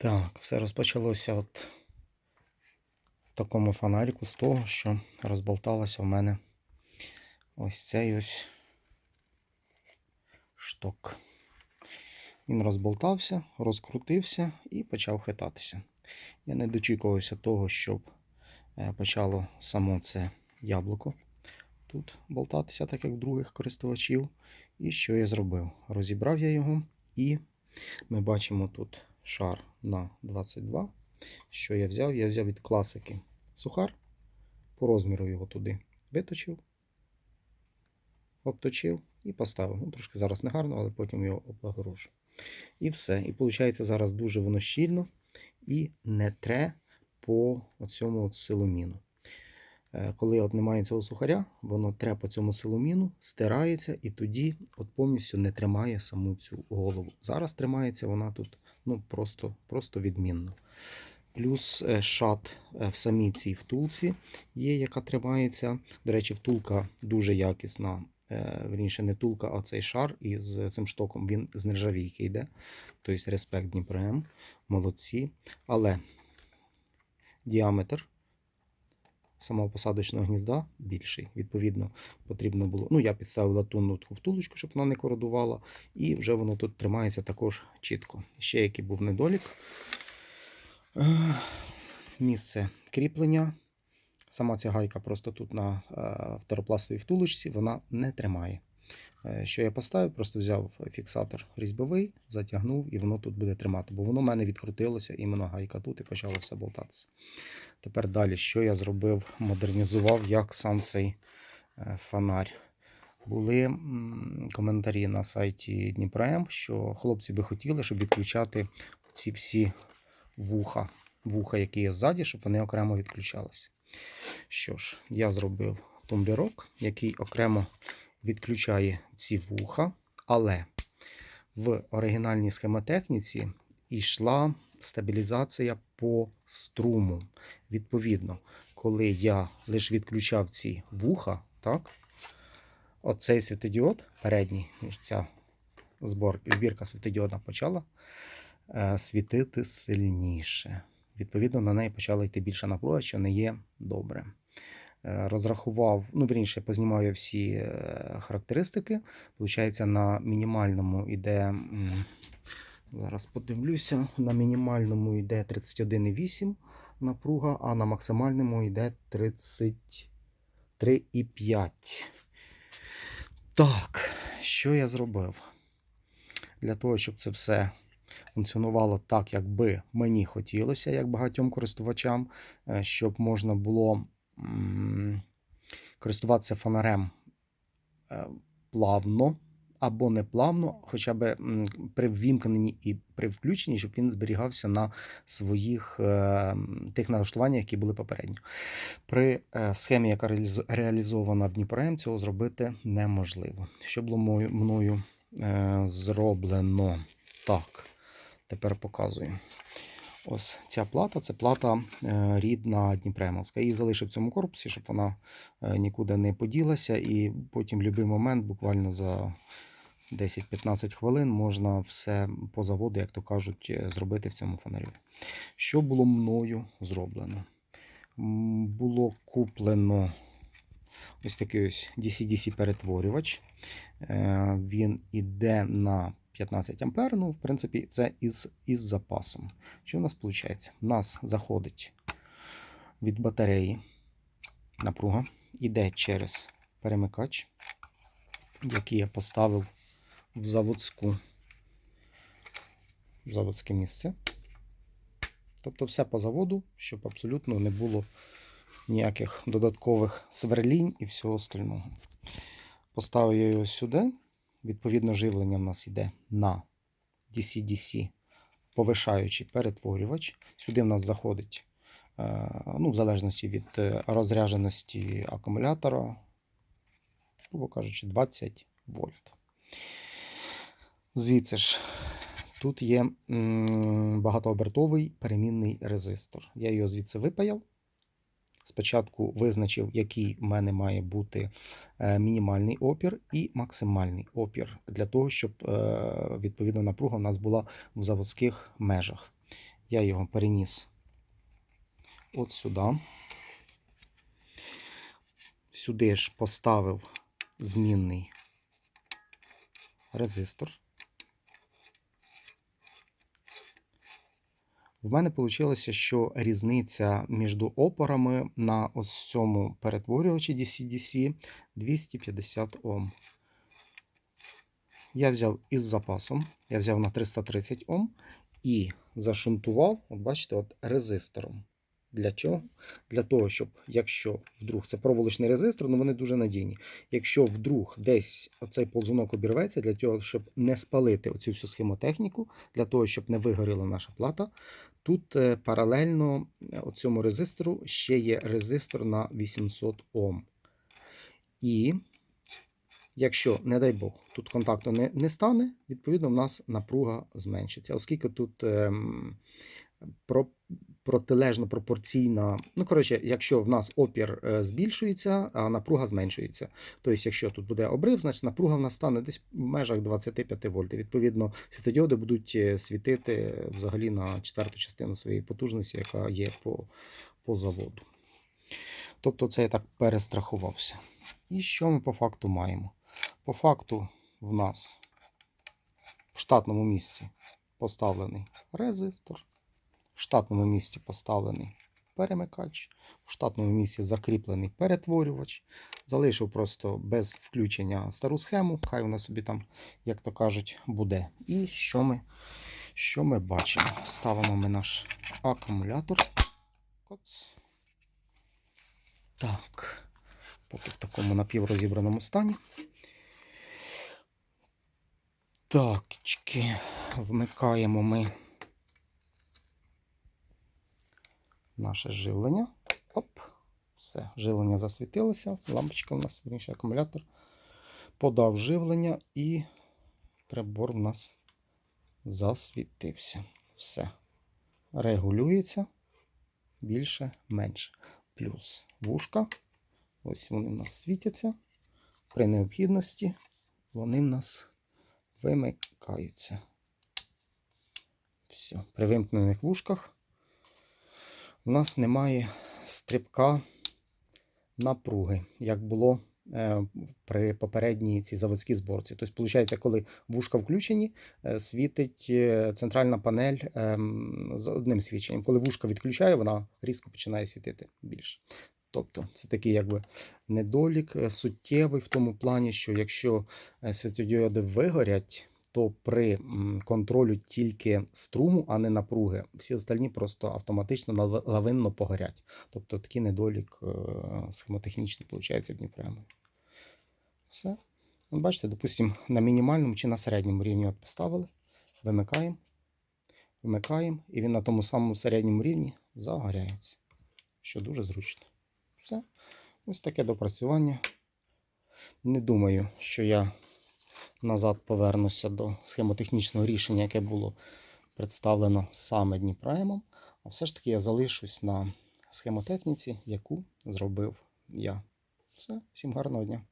Так, все розпочалося от в такому фонаріку з того, що розболталося в мене ось цей ось шток. Він розболтався, розкрутився і почав хитатися. Я не дочікувався того, щоб е, почало само це яблуко тут болтатися, так як в других користувачів. І що я зробив? Розібрав я його, і ми бачимо тут шар на 22. Що я взяв? Я взяв від класики сухар, по розміру його туди виточив, обточив і поставив. Ну, трошки зараз не гарно, але потім його облагорожу. І все. І виходить, зараз дуже воно щільно і не тре по цьому силоміну. Е, Коли от немає цього сухаря, воно тре по цьому силоміну, стирається і тоді от повністю не тримає саму цю голову. Зараз тримається вона тут ну, просто, просто відмінно. Плюс е, шат е, в самій цій втулці є, яка тримається. До речі, втулка дуже якісна. Верніше, не тулка, а цей шар із цим штоком він з нержавійки йде. Тобто респект Дніпром, молодці. Але діаметр самого посадочного гнізда більший. Відповідно, потрібно було. Ну, я підставив латунну таку втулочку, щоб вона не кородувала, і вже воно тут тримається також чітко. Ще який був недолік. Е, Місце кріплення. Сама ця гайка просто тут на е, второпластовій втулочці, вона не тримає. Е, Що я поставив? Просто взяв фіксатор різьбовий, затягнув і воно тут буде тримати, бо воно в мене відкрутилося, іменно гайка тут і почало все болтатися. Тепер далі, що я зробив, модернізував як сам цей е, фонарь. Були коментарі на сайті Дніпром, що хлопці би хотіли, щоб відключати ці всі вуха, вуха, які є ззаді, щоб вони окремо відключалися. Що ж, я зробив тумблерок, який окремо відключає ці вуха, але в оригінальній схемотехніці йшла стабілізація по струму. Відповідно, коли я лише відключав ці вуха, так, оцей світодіод передній, ця зборка, збірка світодіода почала е, світити сильніше. Відповідно, на неї почала йти більша напруга, що не є добре. Е, Розрахував, ну, познімав я всі е, характеристики. Получається, на мінімальному йде. Зараз подивлюся, на мінімальному йде 31,8 напруга, а на максимальному йде 33,5. Так, що я зробив? Для того, щоб це все функціонувало так, як би мені хотілося, як багатьом користувачам, е, щоб можна було користуватися фонарем е, плавно або не плавно, хоча б при ввімкненні і при включенні, щоб він зберігався на своїх е, тих налаштуваннях, які були попередньо. При е, схемі, яка реалізована в Дніпром, цього зробити неможливо. Що було мною зроблено? Так, тепер показую. Ось ця плата це плата е, рідна Дніпремовська. Її залишив в цьому корпусі, щоб вона е, нікуди не поділася, і потім в будь-який момент, буквально за 10-15 хвилин, можна все по заводу, як то кажуть, е, зробити в цьому фонарі. Що було мною зроблено? Було куплено ось такий ось DC-DC перетворювач. Він іде на 15 ампер. Ну, в принципі, це із, із запасом. Що у нас виходить? У нас заходить від батареї напруга, іде через перемикач, який я поставив в заводську в заводське місце. Тобто все по заводу, щоб абсолютно не було ніяких додаткових сверлінь і всього остального. Поставив я його сюди. Відповідно, живлення в нас йде на DC-DC повишаючий перетворювач. Сюди в нас заходить, е, ну, в залежності від е, розрядженості акумулятора, грубо кажучи, 20 вольт. Звідси ж тут є багатообертовий перемінний резистор. Я його звідси випаяв. Спочатку визначив, який в мене має бути е, мінімальний опір і максимальний опір для того, щоб е, відповідно напруга у нас була в заводських межах. Я його переніс от сюди. Сюди ж поставив змінний резистор. В мене вийшло, що різниця між опорами на ось цьому перетворювачі DC-DC 250 Ом. Я взяв із запасом, я взяв на 330 Ом і зашунтував, от бачите, от резистором. Для чого? Для того, щоб якщо вдруг це проволочний резистор, але вони дуже надійні. Якщо вдруг десь оцей ползунок обірветься, для того, щоб не спалити оцю всю схемотехніку, для того, щоб не вигоріла наша плата, тут е, паралельно е, цьому резистору ще є резистор на 800 Ом. І якщо, не дай Бог, тут контакту не, не стане, відповідно, в нас напруга зменшиться. Оскільки тут ем, про, протилежно пропорційна. Ну, коротше, якщо в нас опір е, збільшується, а напруга зменшується. Тобто, якщо тут буде обрив, значить напруга в нас стане десь в межах 25 вольт. Відповідно, світодіоди будуть е, світити взагалі на четверту частину своєї потужності, яка є по, по заводу. Тобто, це я так перестрахувався. І що ми по факту маємо? По факту в нас в штатному місці поставлений резистор, в штатному місці поставлений перемикач, в штатному місці закріплений перетворювач. Залишив просто без включення стару схему, хай вона собі там, як то кажуть, буде. І що ми, що ми бачимо? Ставимо ми наш акумулятор. Коц. Так, поки в такому напіврозібраному стані. Такчки, вмикаємо ми наше живлення. Оп, все, живлення засвітилося. Лампочка у нас, інший акумулятор. Подав живлення і прибор у нас засвітився. Все. Регулюється більше, менше. Плюс вушка. Ось вони в нас світяться. При необхідності вони в нас вимикаються. Все. При вимкнених вушках у нас немає стрибка напруги, як було е, при попередній цій заводській зборці. Тобто, виходить, коли вушка включені, е, світить е, центральна панель е, з одним свіченням. Коли вушка відключає, вона різко починає світити більше. Тобто це такий якби недолік суттєвий в тому плані, що якщо світодіоди вигорять, то при контролю тільки струму, а не напруги, всі остальні просто автоматично лав- лавинно погорять. Тобто такий недолік е, схемотехнічний виходить в Дніпремо. Все. Бачите, допустимо, на мінімальному чи на середньому рівні от поставили, вимикаємо, вимикаємо, і він на тому самому середньому рівні загоряється, що дуже зручно. Все. Ось таке допрацювання. Не думаю, що я назад повернуся до схемотехнічного рішення, яке було представлено саме Дніпраємом. А все ж таки я залишусь на схемотехніці, яку зробив я. Все, всім гарного дня.